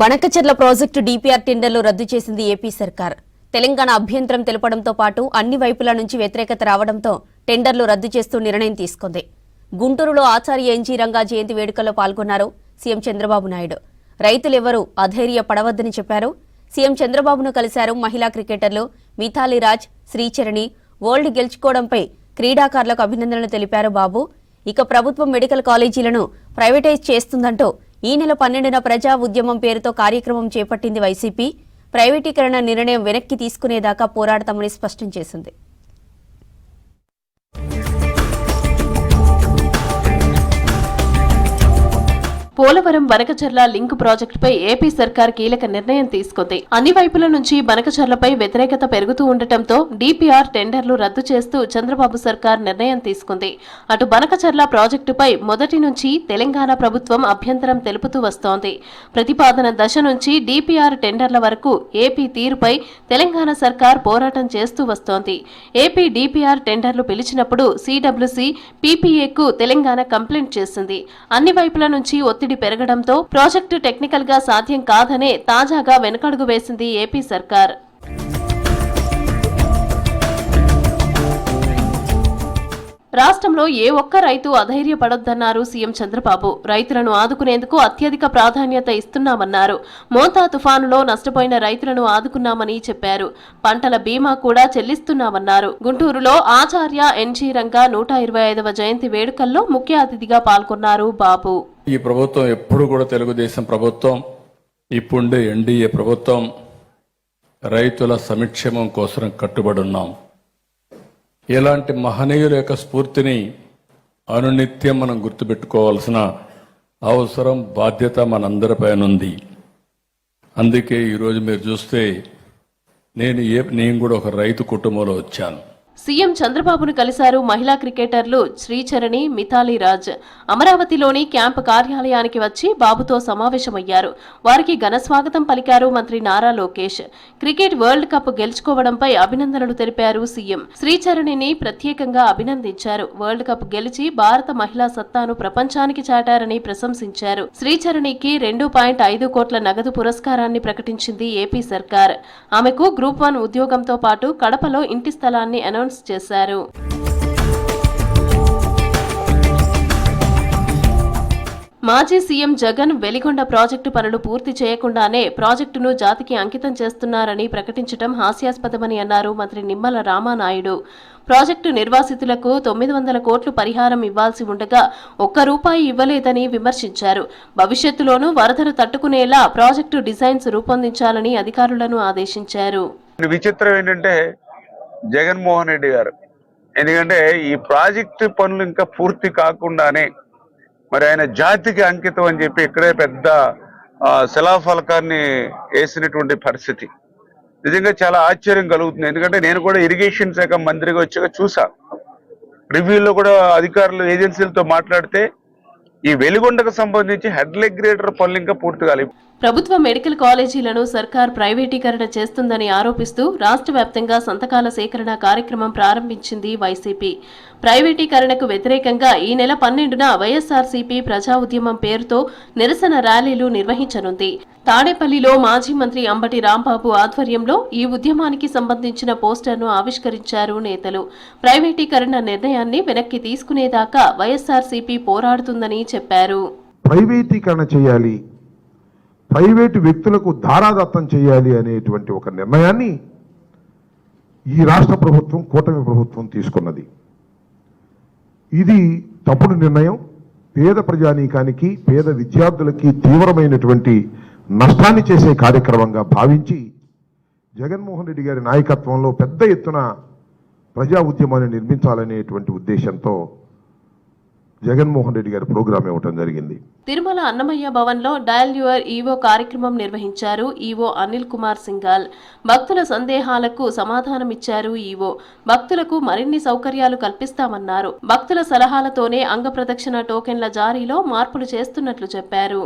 Banakacherla project DPR టెండర్లు రద్దు చేసింది ఏపీ సర్కార్. తెలంగాణ అభ్యంతరం తెలపడంతో పాటు అన్ని వైపుల నుంచి వ్యతిరేకత రావడంతో టెండర్లు రద్దు చేస్తూ నిర్ణయం తీసుకుంది. గుంటూరులో ఆచార్య ఎన్జీ రంగా జయంతి వేడుకల్లో పాల్గొన్నారు సీఎం చంద్రబాబు నాయుడు. రైతులెవరూ అధైర్య పడవద్దని చెప్పారు. సీఎం చంద్రబాబును కలిశారు మహిళా క్రికెటర్లు మిథాలి రాజ్ శ్రీచరణి. వరల్డ్ గెలుచుకోవడంపై క్రీడాకారులకు అభినందనలు తెలిపారు బాబు. ఇక ప్రభుత్వం మెడికల్ కాలేజీలను ప్రైవేటైజ్ చేస్తుందంటూ ఈ నెల పన్నెండున ప్రజా ఉద్యమం పేరుతో కార్యక్రమం చేపట్టింది వైసీపీ. ప్రైవేటీకరణ నిర్ణయం వెనక్కి తీసుకునేదాకా పోరాడతామని స్పష్టం చేసింది. పోలవరం బనకచర్ల లింక్ ప్రాజెక్టుపై ఏపీ సర్కార్ కీలక నిర్ణయం తీసుకుంది. అన్ని వైపుల నుంచి బనకచర్లపై వ్యతిరేకత పెరుగుతూ ఉండటంతో డీపీఆర్ టెండర్లు రద్దు చేస్తూ చంద్రబాబు సర్కార్ నిర్ణయం తీసుకుంది. అటు బనకచర్ల ప్రాజెక్టుపై మొదటి నుంచి తెలంగాణ ప్రభుత్వం అభ్యంతరం తెలుపుతూ వస్తోంది. ప్రతిపాదన దశ నుంచి డీపీఆర్ టెండర్ల వరకు ఏపీ తీరుపై తెలంగాణ సర్కార్ పోరాటం చేస్తూ వస్తోంది. ఏపీ డీపీఆర్ టెండర్లు పిలిచినప్పుడు సిడబ్ల్యూసి పీపీఏకు తెలంగాణ కంప్లైంట్ చేసింది. అన్ని వైపుల నుంచి ఒత్తిడి పెరగడంతో ప్రాజెక్టు టెక్నికల్గా సాధ్యం కాదనే తాజాగా వెనకడుగు వేసింది ఏపీ సర్కార్. రాష్ట్రంలో ఏ ఒక్క రైతు అధైర్యపడొద్దన్నారు సీఎం చంద్రబాబు. రైతులను ఆదుకునేందుకు అత్యధిక ప్రాధాన్యత ఇస్తున్నామన్నారు. మోతా తుఫానులో నష్టపోయిన రైతులను ఆదుకున్నామని చెప్పారు. పంటల బీమా కూడా చెల్లిస్తున్నామన్నారు. గుంటూరులో ఆచార్య ఎన్జీ రంగా నూట ఇరవై ఐదవ జయంతి వేడుకల్లో ముఖ్య అతిథిగా పాల్గొన్నారు బాబు. ఈ ప్రభుత్వం ఎప్పుడు కూడా తెలుగుదేశం ప్రభుత్వం ఇప్పుండే ఎన్డీఏ ప్రభుత్వం రైతుల సంక్షేమం కోసం కట్టుబడి ఉన్నాం. ఇలాంటి మహనీయుల యొక్క స్ఫూర్తిని అనునిత్యం మనం గుర్తుపెట్టుకోవాల్సిన అవసరం బాధ్యత మనందరిపైన ఉంది. అందుకే ఈరోజు మీరు చూస్తే నేను ఏ నేను కూడా ఒక రైతు కుటుంబంలో వచ్చాను. సీఎం చంద్రబాబును కలిశారు మహిళా క్రికెటర్లు శ్రీచరణి మిథాలీ రాజ్. అమరావతిలోని క్యాంప్ కార్యాలయానికి వచ్చి బాబుతో సమావేశమయ్యారు. వారికి ఘన స్వాగతం పలికారు మంత్రి Nara Lokesh. Cricket world cup గెలుచుకోవడంపై అభినందనలు తెలిపారు సీఎం. శ్రీచరణిని ప్రత్యేకంగా అభినందించారు. వరల్డ్ కప్ గెలిచి భారత మహిళా సత్తాను ప్రపంచానికి చాటారని ప్రశంసించారు. శ్రీచరణికి రెండు పాయింట్ ఐదు కోట్ల నగదు పురస్కారాన్ని ప్రకటించింది ఏపీ సర్కార్. ఆమెకు గ్రూప్ వన్ ఉద్యోగంతో పాటు కడపలో ఇంటి స్థలాన్ని అనౌన్స్ చేశారు. మాజీ సీఎం జగన్ వెలిగొండ ప్రాజెక్టు పనులు పూర్తి చేయకుండానే ప్రాజెక్టును జాతికి అంకితం చేస్తున్నారని ప్రకటించడం హాస్యాస్పదమని అన్నారు మంత్రి నిమ్మల రామానాయుడు. ప్రాజెక్టు నిర్వాసితులకు తొమ్మిది వందల కోట్లు పరిహారం ఇవ్వాల్సి ఉండగా ఒక్క రూపాయి ఇవ్వలేదని విమర్శించారు. భవిష్యత్తులోనూ వరదలు తట్టుకునేలా ప్రాజెక్టు డిజైన్స్ రూపొందించాలని అధికారులను ఆదేశించారు. విచిత్రం ఏంటంటే జగన్మోహన్ రెడ్డి గారు. ఎందుకంటే ఈ ప్రాజెక్టు పనులు ఇంకా పూర్తి కాకుండానే మరి ఆయన జాతికి అంకితం అని చెప్పి ఇక్కడే పెద్ద శిలాఫలకాన్ని వేసినటువంటి పరిస్థితి. నిజంగా చాలా ఆశ్చర్యం కలుగుతుంది. ఎందుకంటే నేను కూడా ఇరిగేషన్ శాఖ మంత్రిగా వచ్చాక చూసా. రివ్యూలో కూడా అధికారులు ఏజెన్సీలతో మాట్లాడితే ఈ వెలుగొండకు సంబంధించి హెడ్ లెగ్రేటర్ పనులు ఇంకా పూర్తి కాలేదు ప్రభుత్వ మెడికల్ కాలేజీలను సర్కార్ ప్రైవేటీకరణ చేస్తుందని ఆరోపిస్తూ రాష్ట్ర వ్యాప్తంగా సంతకాల సేకరణ కార్యక్రమం ప్రారంభించింది వైసీపీ. ప్రైవేటీకరణకు వ్యతిరేకంగా ఈ నెల పన్నెండున వైఎస్ఆర్సీపీ ప్రజా ఉద్యమం పేరుతో నిరసన ర్యాలీలు నిర్వహించనుంది. తాడేపల్లిలో మాజీ మంత్రి అంబటి రాంబాబు ఆధ్వర్యంలో ఈ ఉద్యమానికి సంబంధించిన పోస్టర్ను ఆవిష్కరించారు నేతలు. ప్రైవేటీకరణ నిర్ణయాన్ని వెనక్కి తీసుకునేదాకా వైఎస్ఆర్సీపీ పోరాడుతుందని చెప్పారు. ప్రైవేటీకరణ చేయాలి. ప్రైవేటు వ్యక్తులకు ధారాదత్తం చేయాలి అనేటువంటి ఒక నిర్ణయాన్ని ఈ రాష్ట్ర ప్రభుత్వం కూటమి ప్రభుత్వం తీసుకున్నది. ఇది తప్పుడు నిర్ణయం. పేద ప్రజానీకానికి పేద విద్యార్థులకి తీవ్రమైనటువంటి నష్టాన్ని చేసే కార్యక్రమంగా భావించి జగన్మోహన్ రెడ్డి గారి నాయకత్వంలో పెద్ద ఎత్తున ప్రజా ఉద్యమాన్ని నిర్మించాలనేటువంటి ఉద్దేశంతో జగన్మోహన్ రెడ్డి గారి ప్రోగ్రాం ఇవ్వటం జరిగింది. తిరుమల అన్నమయ్య భవన్లో డయల్ యువర్ ఈవో కార్యక్రమం నిర్వహించారు ఈవో అనిల్ కుమార్ సింగాల్ భక్తుల సందేహాలకు సమాధానమిచ్చారు ఈవో. భక్తులకు మరిన్ని సౌకర్యాలు కల్పిస్తామన్నారు. భక్తుల సలహాలతోనే అంగ ప్రదక్షిణ టోకెన్ల జారీలో మార్పులు చేస్తున్నట్లు చెప్పారు.